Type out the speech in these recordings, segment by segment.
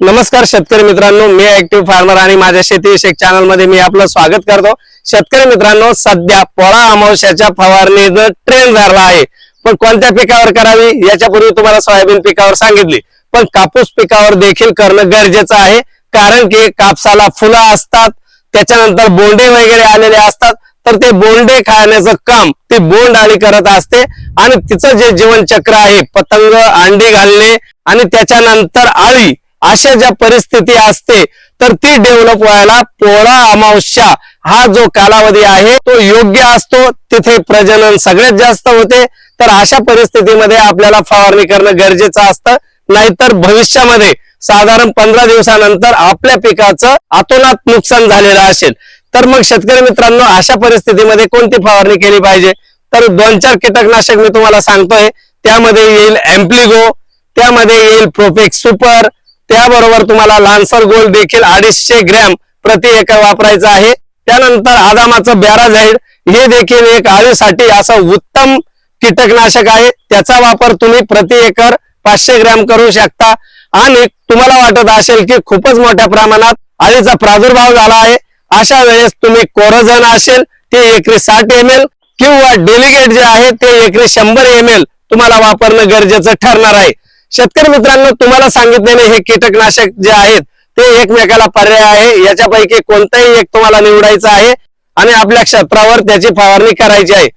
नमस्कार शेतकरी मित्रांनो मी ऍक्टिव्ह फार्मर आणि माझ्या शेतीविषयक चॅनलमध्ये मी आपलं स्वागत करतो. शेतकरी मित्रांनो सध्या पोळा अमावश्याच्या फवारणीचं ट्रेंड झाला आहे. पण कोणत्या पिकावर करावी याच्यापूर्वी तुम्हाला सोयाबीन पिकावर सांगितली. पण कापूस पिकावर देखील करणं गरजेचं आहे. कारण की कापसाला फुलं असतात त्याच्यानंतर बोंडे वगैरे आलेले असतात. तर ते बोंडे खाण्याचं काम ती बोंड आली करत असते. आणि तिचं जे जीवनचक्र आहे पतंग अंडी घालणे आणि त्याच्यानंतर आळी अशा ज्या परिस्थिती असते तर ती डेव्हलप व्हायला पोळा अमावस्या हा जो कालावधी आहे तो योग्य असतो. तिथे प्रजनन सगळ्यात जास्त होते. तर अशा परिस्थितीमध्ये आपल्याला फवारणी करणं गरजेचं असतं. नाहीतर भविष्यामध्ये साधारण पंधरा दिवसानंतर आपल्या पिकाचं अतोनात नुकसान झालेलं असेल. तर मग शेतकरी मित्रांनो अशा परिस्थितीमध्ये कोणती फवारणी केली पाहिजे? तर दोन चार कीटकनाशक मी तुम्हाला सांगतोय. त्यामध्ये येईल एम्प्लिगो त्यामध्ये येईल प्रोफेक्स सुपर त्याबरोबर तुम्हाला लान्सर गोल्ड देखील अडीचशे ग्रॅम प्रति एकर वापरायचं आहे. त्यानंतर आदामाचं बॅराझाईड हे देखील एक आळीसाठी असं उत्तम कीटकनाशक आहे. त्याचा वापर तुम्ही प्रति एकर पाचशे ग्रॅम करू शकता. आणि तुम्हाला वाटत असेल की खूपच मोठ्या प्रमाणात आळीचा प्रादुर्भाव झाला आहे. अशा वेळेस तुम्ही कोरोझन असेल ते एकरी साठ एम एल किंवा डेलिगेट जे आहे ते एकरी शंभर एम एल तुम्हाला वापरणं गरजेचं ठरणार आहे. शेतकरी मित्रांनो तुम्हाला सांगितलेले हे कीटकनाशक जे आहेत ते एकमेकाला पर्याय आहे. याच्यापैकी कोणताही एक तुम्हाला निवडायचं आहे आणि आपल्या क्षेत्रावर त्याची फवारणी करायची आहे.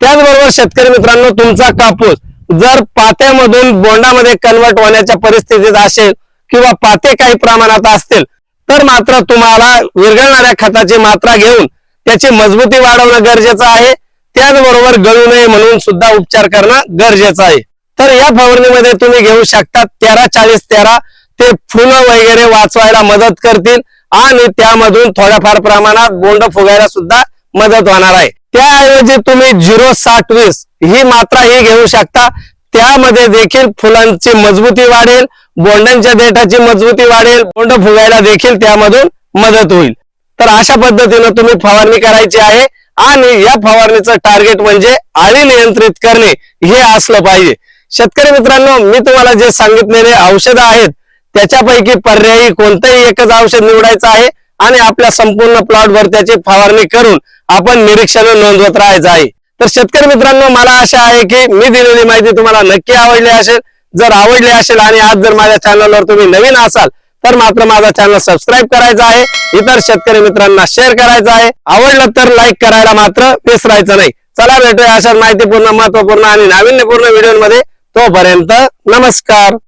त्याचबरोबर शेतकरी मित्रांनो तुमचा कापूस जर पात्यामधून बोंडामध्ये कन्वर्ट होण्याच्या परिस्थितीत असेल किंवा पाते काही प्रमाणात असतील तर मात्र तुम्हाला विरघळणाऱ्या खताची मात्रा घेऊन त्याची मजबूती वाढवणं गरजेचं आहे. त्याचबरोबर गळू नये म्हणून सुद्धा उपचार करणं गरजेचं आहे. तर या फवारणीमध्ये तुम्ही घेऊ शकता तेरा चाळीस तेरा ते फुलं वगैरे वाचवायला मदत करतील आणि त्यामधून थोड्याफार प्रमाणात बोंड फुगायला सुद्धा मदत होणार आहे. त्याऐवजी तुम्ही झिरो साठ वीस ही मात्रा ही घेऊ शकता. त्यामध्ये देखील फुलांची मजबूती वाढेल बोंडांच्या देठाची मजबूती वाढेल बोंड फुगायला देखील त्यामधून मदत होईल. तर अशा पद्धतीनं तुम्ही फवारणी करायची आहे आणि या फवारणीचं टार्गेट म्हणजे आळी नियंत्रित करणे हे असलं पाहिजे. शेतकरी मित्रांनो मी तुम्हाला जे सांगितलेले औषधं आहेत त्याच्यापैकी पर्यायी कोणतंही एकच औषध निवडायचं आहे आणि आपल्या संपूर्ण प्लॉटवर त्याची फवारणी करून आपण निरीक्षण नोंदवत राहायचं आहे. तर शेतकरी मित्रांनो मला आशा आहे की मी दिलेली माहिती तुम्हाला नक्की आवडली असेल. जर आवडली असेल आणि आज जर माझ्या चॅनलवर तुम्ही नवीन असाल तर मात्र माझा चॅनल सबस्क्राईब करायचा आहे. इतर शेतकरी मित्रांना शेअर करायचं आहे. आवडलं तर लाईक करायला मात्र विसरायचं नाही. चला भेटूया अशा माहितीपूर्ण महत्त्वपूर्ण आणि नाविन्यपूर्ण व्हिडिओमध्ये तोपर्यंत नमस्कार.